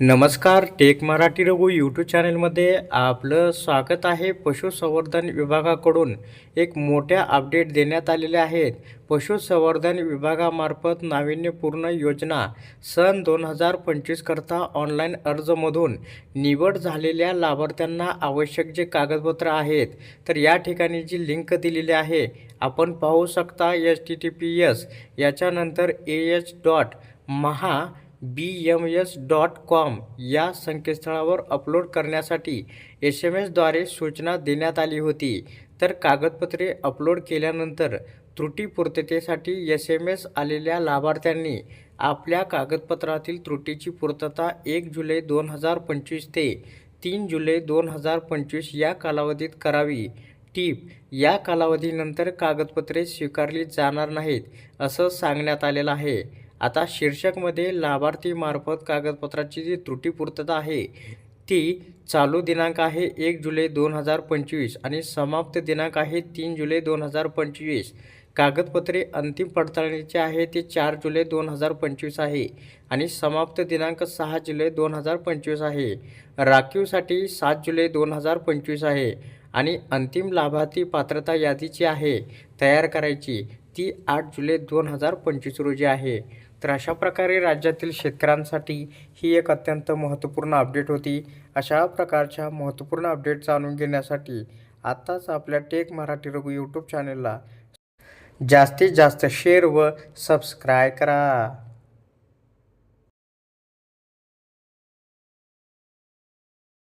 नमस्कार take Marathi Raghu YouTube चॅनलमध्ये आपलं स्वागत आहे. पशुसंवर्धन विभागाकडून एक मोठ्या अपडेट देण्यात आलेल्या आहेत. पशुसंवर्धन विभागामार्फत नाविन्यपूर्ण योजना सन दोन हजार पंचवीसकरता ऑनलाईन अर्जमधून निवड झालेल्या लाभार्थ्यांना आवश्यक जे कागदपत्र आहेत तर या ठिकाणी जी लिंक दिलेली आहे आपण पाहू शकता. H T T P S याच्यानंतर A H dot Maha B M S dot com या संकेतस्थळावर अपलोड करण्यासाठी एस एम एसद्वारे सूचना देण्यात आली होती. तर कागदपत्रे अपलोड केल्यानंतर त्रुटी पूर्ततेसाठी एस एम एस आलेल्या लाभार्थ्यांनी आपल्या कागदपत्रातील त्रुटीची पूर्तता एक जुलै दोन हजार पंचवीस ते तीन जुलै दोन हजार पंचवीस या कालावधीत करावी. टीप या कालावधीनंतर कागदपत्रे स्वीकारली जाणार नाहीत असं सांगण्यात आलेलं आहे. आता शीर्षकमध्ये लाभार्थीमार्फत कागदपत्राची जी त्रुटीपूर्तता आहे ती चालू दिनांक आहे एक जुलै दोन हजार पंचवीस आणि समाप्त दिनांक आहे तीन जुलै दोन हजार पंचवीस. कागदपत्रे अंतिम पडताळणीचे आहे ते चार जुलै दोन हजार पंचवीस आहे आणि समाप्त दिनांक सहा जुलै दोन हजार पंचवीस आहे. राखीवसाठी सात जुलै दोन हजार पंचवीस आहे आणि अंतिम लाभार्थी पात्रता यादीची आहे तयार करायची ती आठ जुलै दोन हजार पंचवीस रोजी आहे. तर अशा प्रकारे राज्यातील शेतकऱ्यांसाठी ही एक अत्यंत महत्त्वपूर्ण अपडेट होती. अशा प्रकारच्या महत्त्वपूर्ण अपडेट जाणून घेण्यासाठी आत्ताच आपल्या टेक मराठी रघु यूट्यूब चॅनलला जास्तीत जास्त शेअर व सबस्क्राय करा.